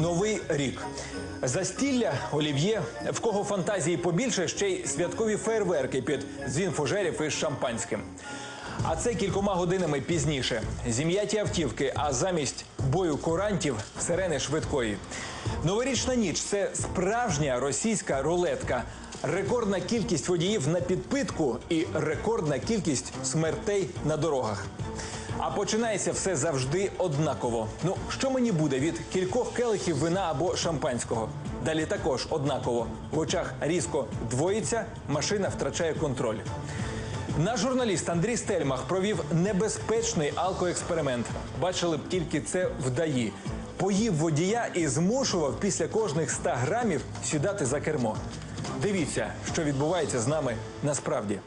Новий рік. Застілля, олів'є, в кого фантазії побільше, ще й святкові фейерверки під дзвін фужерів із шампанським. А це кількома годинами пізніше. Зім'яті автівки, а замість бою курантів сирени швидкої. Новорічна ніч це справжня російська рулетка. Рекордна кількість водіїв на підпитку і рекордна кількість смертей на дорогах. А починається все завжди однаково. Ну що мені буде від кількох келихів вина або шампанського? Далі також однаково. В очах різко двоїться, машина втрачає контроль. Наш журналіст Андрій Стельмах провів небезпечний алкоексперимент. Бачили б тільки це вдаї. Поїв водія і змушував після кожних 100 грамів сідати за кермо. Дивіться, що відбувається з нами насправді.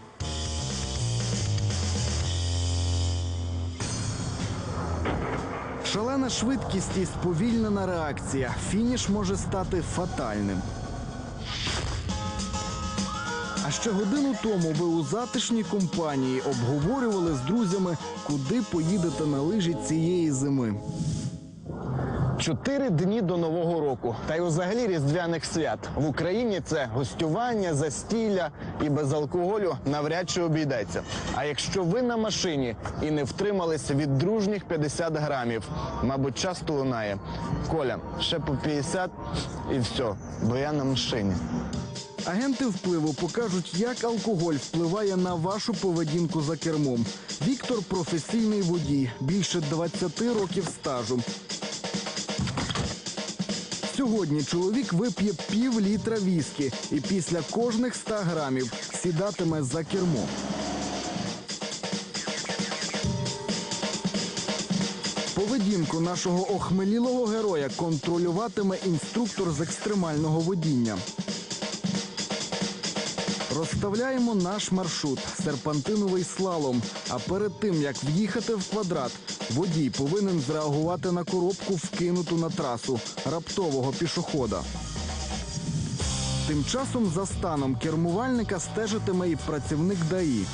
Шалена швидкість і сповільнена реакція. Фініш може стати фатальним. А ще годину тому ви у затишній компанії обговорювали з друзями, куди поїдете на лижі цієї зими. Чотири дні до нового року, та й взагалі різдвяних свят в Україні це гостювання, застілля і без алкоголю навряд чи обійдеться. А якщо ви на машині і не втрималися від дружніх 50 грамів, мабуть, часто лунає. Коля, ще по 50 і все, бо я на машині. Агенти впливу покажуть, як алкоголь впливає на вашу поведінку за кермом. Віктор професійний водій, більше 20 років стажу. Сьогодні чоловік вип'є пів літра віскі і після кожних 100 грамів сідатиме за кермо. Поведінку нашого охмелілого героя контролюватиме інструктор з екстремального водіння. Розставляємо наш маршрут серпантиновий слалом. А перед тим як в'їхати в квадрат, водій повинен зреагувати на коробку, вкинуту на трасу раптового пішохода. Тим часом за станом кермувальника стежитиме і працівник ДАІ.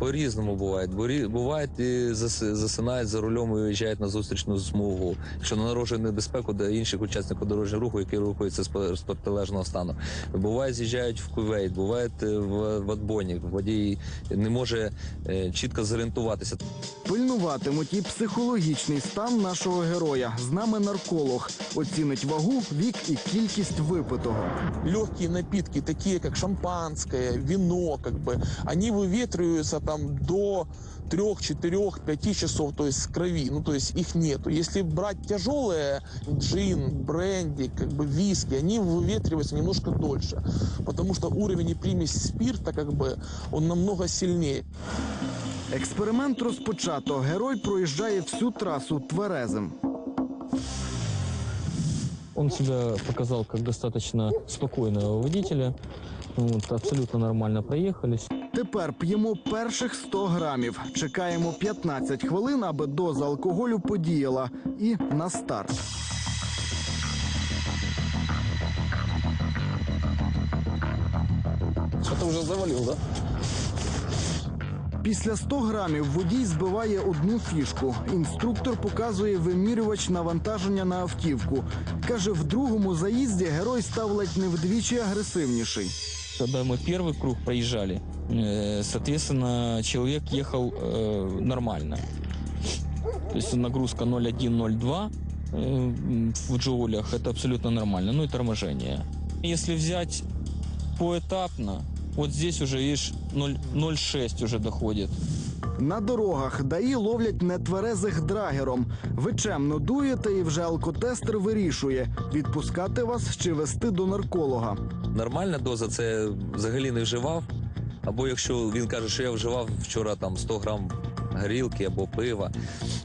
По-різному буває. Борі- Бувають і зас- засинають за рулем і виїжджають на зустрічну смугу, що наражує небезпеку для інших учасників дорожнього руху, які рухаються з протилежного стану. Буває, з'їжджають в кувейт, буває е, в, в Адбоні. Водій не може е, чітко зорієнтуватися. Пильнуватимуть і психологічний стан нашого героя. З нами нарколог оцінить вагу, вік і кількість випитого. легкие напитки, такие как шампанское, вино, как бы, они выветриваются там до 3, 4, 5 часов, то есть с крови, ну то есть их нету. Если брать тяжелые, джин, бренди, как бы виски, они выветриваются немножко дольше, потому что уровень и примесь спирта, как бы, он намного сильнее. Експеримент розпочато. Герой проїжджає всю трасу тверезим. Он себя показал как достаточно спокойного водителя. Вот, абсолютно нормально проехались. Тепер п'ємо перших 100 грамів. Чекаємо 15 хвилин, аби доза алкоголю подіяла. І на старт. ти вже завалив, так? да? Після 100 грамів водій збиває одну фішку. Інструктор показує вимірювач навантаження на автівку. Каже, в другому заїзді герой став ледь не вдвічі агресивніший. Когда мы первый круг проезжали, э, соответственно, человек ехал э, нормально. То есть нагрузка 0,1-0,2 э, в джоулях это абсолютно нормально. Ну и торможение. Если взять поэтапно, вот здесь уже, видишь, 0 0,6 уже доходит. На дорогах даї ловлять нетверезих драгером. Ви чемно дуєте і вже алкотестер вирішує, відпускати вас чи вести до нарколога. Нормальна доза це взагалі не вживав. Або якщо він каже, що я вживав вчора там 100 грам горілки або пива,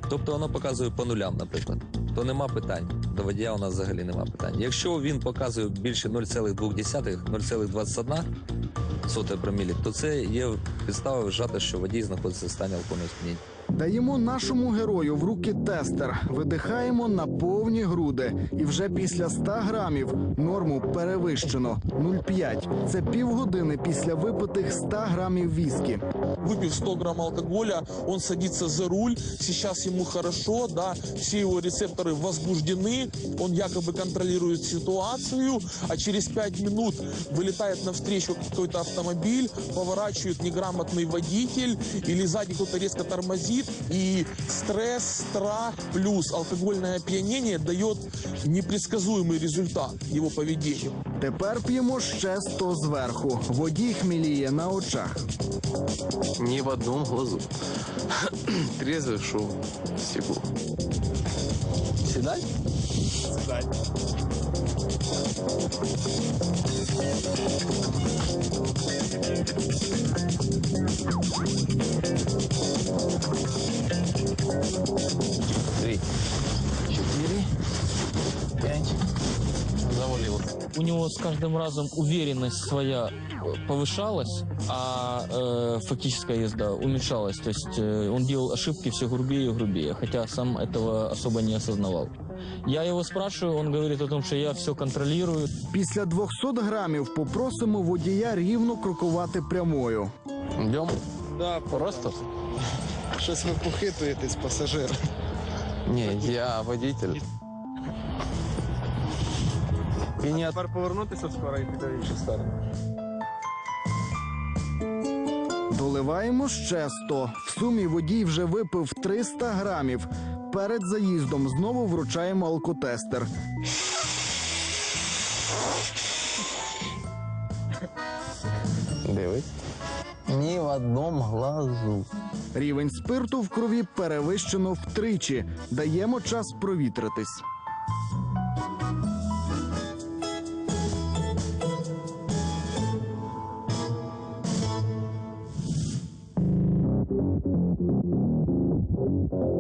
тобто воно показує по нулям, наприклад, то нема питань. До водія у нас взагалі нема питань. Якщо він показує більше 0,2, 0,21 соте промілі, то це є підстава вважати, що водій знаходиться в стані алкогольного сп'яніння. Даємо нашому герою в руки тестер, видихаємо на повні груди, і вже після 100 грамів норму перевищено 0,5. Це півгодини після випитих 100 грамів віскі. Выпив 100 грамм алкоголя, он садится за руль. Сейчас ему хорошо, да, все его рецепторы возбуждены. Он якобы контролирует ситуацию, а через 5 минут вылетает навстречу какой-то автомобиль, поворачивает неграмотный водитель или сзади кто-то резко тормозит. И стресс, страх плюс алкогольное опьянение дает непредсказуемый результат его поведению. Тепер п'ємо ще 100 зверху. Водій хміліє на очах. Ни в одном глазу. Трезвый шел стекло. Сідай? Bye. У него с каждым разом уверенность своя э, повышалась, а э, фактическая езда уменьшалась. То есть э, он делал ошибки все грубее и грубее, хотя сам этого особо не осознавал. Я его спрашиваю, он говорит о том, что я все контролирую. Після 200 грамів попросимо водія рівно крокувати прямою. Идем. Да, Просто? щось ви похитуєтесь, пасажир. Не, я водитель. Не от... Тепер повернутися скоро і піти в іншу сторону. Доливаємо ще 100. В сумі водій вже випив 300 грамів. Перед заїздом знову вручаємо алкотестер. Дивись. Ни в одном глазу. Рівень спирту в крові перевищено втричі. Даємо час провітритись.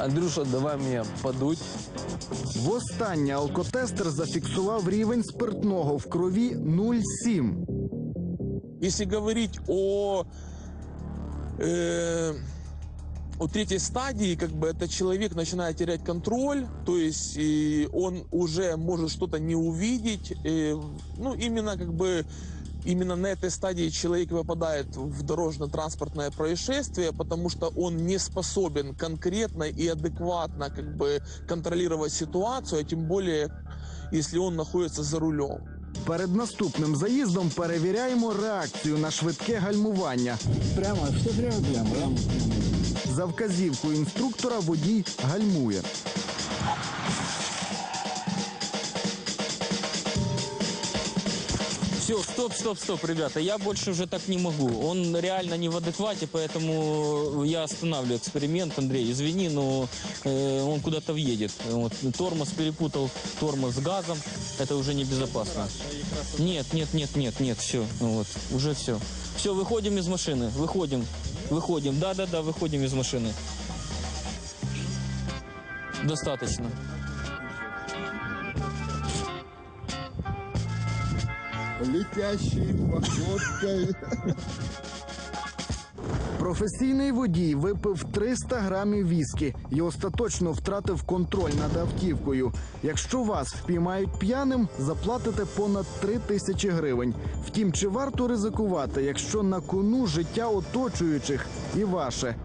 Андрюша, давай мне подуть. Востаннє алкотестер зафіксував рівень спиртного в крові 0,7. Если говорить о, э, о третьей стадии, как бы это человек начинает терять контроль, то есть и он уже может что-то не увидеть. э, ну, именно как бы именно на этой стадии человек попадает в дорожно-транспортное происшествие, потому что он не способен конкретно и адекватно как бы контролировать ситуацию, а тем более, если он находится за рулем. Перед наступним заїздом перевіряємо реакцію на швидке гальмування. Прямо, все прямо, прямо. За вказівкою інструктора водій гальмує. Стоп, стоп, стоп, ребята, я больше уже так не могу. Он реально не в адеквате, поэтому я останавливаю эксперимент. Андрей, извини, но э, он куда-то въедет. Вот, тормоз перепутал, тормоз с газом. Это уже небезопасно. Нет, нет, нет, нет, нет, все, вот, уже все. Все, выходим из машины, выходим, выходим, да-да-да, выходим из машины. Достаточно. Летящий походкою. Професійний водій випив 300 грамів віскі і остаточно втратив контроль над автівкою. Якщо вас впіймають п'яним, заплатите понад 3 тисячі гривень. Втім, чи варто ризикувати, якщо на кону життя оточуючих і ваше?